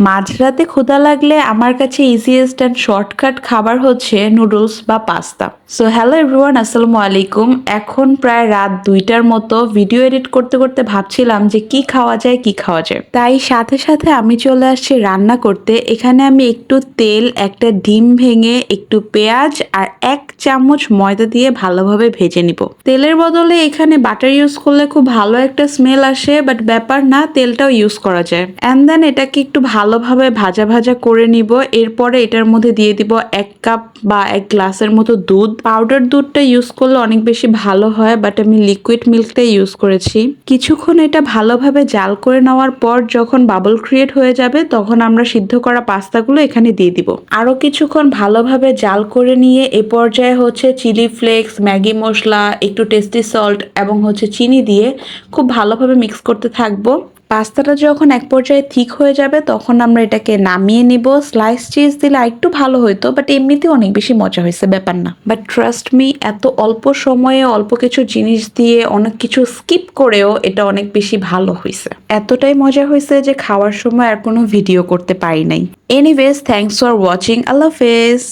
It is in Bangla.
মাঝরাতে ক্ষুধা লাগলে আমার কাছে ইজিয়েস্ট অ্যান্ড শর্টকাট খাবার হচ্ছে নুডলস বা পাস্তা সো হ্যালো এভরিওয়ান আসসালামু আলাইকুম এখন প্রায় রাত দুইটার মতো ভিডিও এডিট করতে করতে ভাবছিলাম যে কি খাওয়া যায়, কি খাওয়া যায়। তাই সাথে সাথে আমি চলে আসছি রান্না করতে। এখানে আমি একটু তেল, একটা ডিম ভেঙে একটু পেঁয়াজ আর এক চামচ ময়দা দিয়ে ভালোভাবে ভেজে নিব। তেলের বদলে এখানে বাটার ইউজ করলে খুব ভালো একটা স্মেল আসে বাট ব্যাপার না, তেলটাও ইউজ করা যায়। অ্যান্ড দেন এটাকে একটু ভালোভাবে ভাজা ভাজা করে নিব। এরপরে এটার মধ্যে দিয়ে দিব এক কাপ বা এক গ্লাসের মতো দুধ। পাউডার দুধটা ইউজ করলে অনেক বেশি ভালো হয় বাট আমি লিকুইড মিল্কটাই ইউজ করেছি। কিছুক্ষণ এটা ভালোভাবে জাল করে নেওয়ার পর যখন বাবল ক্রিয়েট হয়ে যাবে, তখন আমরা সিদ্ধ করা পাস্তাগুলো এখানে দিয়ে দিব। আরও কিছুক্ষণ ভালোভাবে জাল করে নিয়ে এ পর্যায়ে হচ্ছে চিলি ফ্লেক্স ম্যাগি মশলা, একটু টেস্টি সল্ট এবং হচ্ছে চিনি দিয়ে খুব ভালোভাবে মিক্স করতে থাকব। পাস্তাটা যখন এক পর্যায়ে ঠিক হয়ে যাবে, তখন আমরা এটাকে নামিয়ে নিব। স্লাইস চিজ দিলে একটু ভালো হতো বাট এমনিতে অনেক বেশি মজা হয়েছে, ব্যাপার না। বাট ট্রাস্ট মি এত অল্প সময়ে অল্প কিছু জিনিস দিয়ে অনেক কিছু স্কিপ করেও এটা অনেক বেশি ভালো হয়েছে এতটাই মজা হয়েছে যে খাওয়ার সময় আর কোনো ভিডিও করতে পারি নাই। এনিওয়েজ থ্যাংকস ফর ওয়াচিং আল্লাহ হাফেজ।